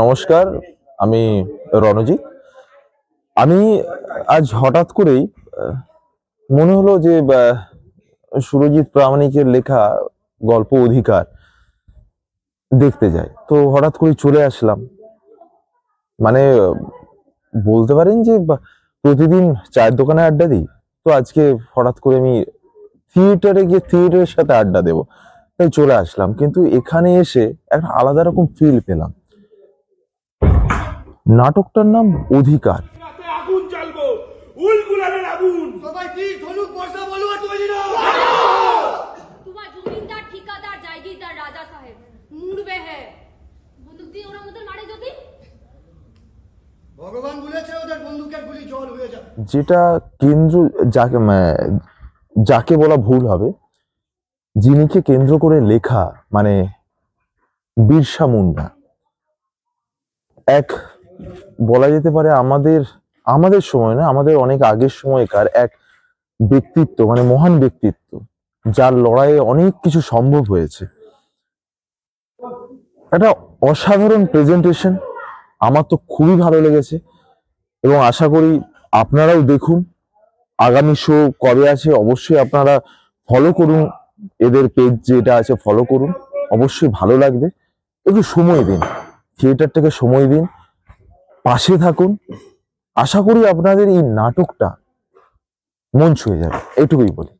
নমস্কার, আমি রণজিৎ। আমি আজ হঠাৎ করেই মনে হলো যে সুরজিৎ প্রামাণিকের লেখা গল্প অধিকার দেখতে যাই। তো হঠাৎ করে চলে আসলাম। মানে বলতে পারেন যে প্রতিদিন চায়ের দোকানে আড্ডা দিই। তো আজকে হঠাৎ করে আমি থিয়েটারে গিয়ে থিয়েটারের সাথে আড্ডা দেবো। তাই চলে আসলাম। কিন্তু এখানে এসে একটা আলাদা রকম ফিল পেলাম। নাটকটার নাম অধিকার। আগুন জ্বালবো উল আগুন। সবাই কি ধনুক বর্ষা বলুয়া তৈরি না তোমার জমিদার ঠিকাদার জায়গিরদার রাজা সাহেব মুড়বে হে। বন্দুক দিয়ে ওরা আমাদের মারে যদি। ভগবান বলেছে ওদের বন্দুকের গুলি জল হয়ে যাবে। যেটা কেন্দ্র যাকে যাকে বলা ভুল হবে যিনিকে কেন্দ্র করে লেখা মানে বিরসা মুন্ডা এক বলা যেতে পারে আমাদের আমাদের সময় না আমাদের অনেক আগের সময়কার এক ব্যক্তিত্ব মানে মহান ব্যক্তিত্ব, যার লড়াইয়ে অনেক কিছু সম্ভব হয়েছে। একটা অসাধারণ প্রেজেন্টেশন আমার তো খুবই ভালো লেগেছে এবং আশা করি আপনারাও দেখুন। আগামী শো কবে আছে অবশ্যই আপনারা ফলো করুন, এদের পেজ যেটা আছে ফলো করুন। অবশ্যই ভালো লাগবে। একটু সময় দিন থিয়েটারটাকে সময় দিন। পাশে থাকুন। আশা করি আপনাদের এই নাটকটা মন ছুঁয়ে যাবে। এটুকুই বলি।